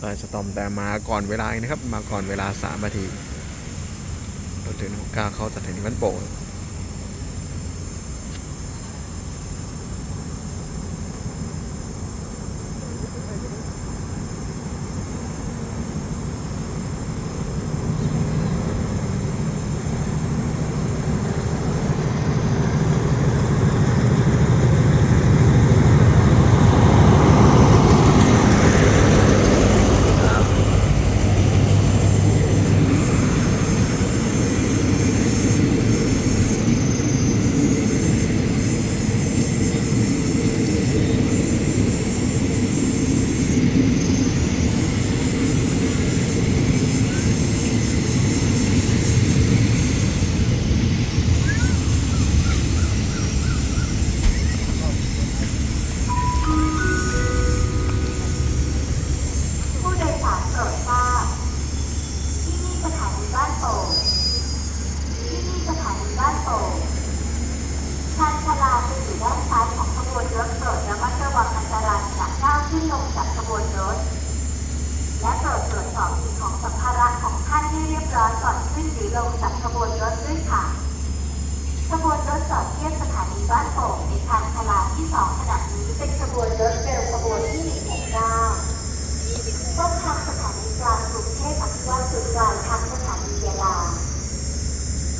ไอยสตอมแต่มาก่อนเวลานะครับ มาก่อนเวลาสามนาทีรถถึงก้าเข้าสถานีบ้านโป่ง ผู้โดยสารโปรดทราบ ที่นี่สถานีบ้านโป่ง ที่นี่สถานีบ้านโป่งชานชาลาจะอยู่ ด้านซ้ายของขบวนรถโปรดระมัดระวังอันตรายจากก้าวขึ้นลงจากขบวนรถ และโปรดตรวจสอบสิ่งของสัมภาระของท่านให้เรียบร้อยก่อนขึ้นหรือลงจากขบวนรถด้วยค่ะ ขบวนรถจอดเทียบสถานีบ้านโป่งในทางชลาที่สองขณะนี้เป็นขบวนรถเร็วขบวนที่169 ต้นทางสถานีกลางกรุงเทพอภิวัตจุดกลางทางสถานียาลา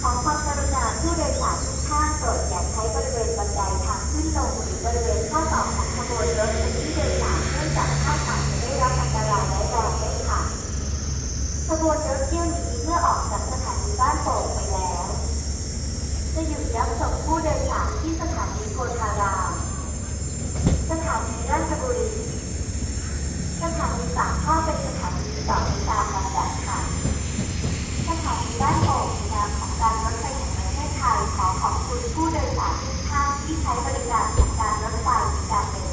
ขอความกรุณาผู้โดยสารทุกท่านโปรดอย่าใช้บริเวณบันไดทางขึ้นลงหรือบริเวณข้อต่อของขบวน รถเที่โดยสารเนื่องจากท่านอาจจะได้รับอันตรายและแรงด้ค่ะขบวนรถเที่ยวนี้เมื่อออกจากสถานีบ้านโป่งไปแล้ว จะหยุดรับส่งผู้โดยสารที่สถานีโพธารามสถานีราชบุรีสถานีปากท่อเป็นสถานีต่อไปตามลำดับค่ะสถานีบ้านโป่งในนามของการรถไฟแห่งประเทศไทยขอขอบคุณผู้โดยสารทุกท่านที่ใช้บริการของการรถไฟในการเดิน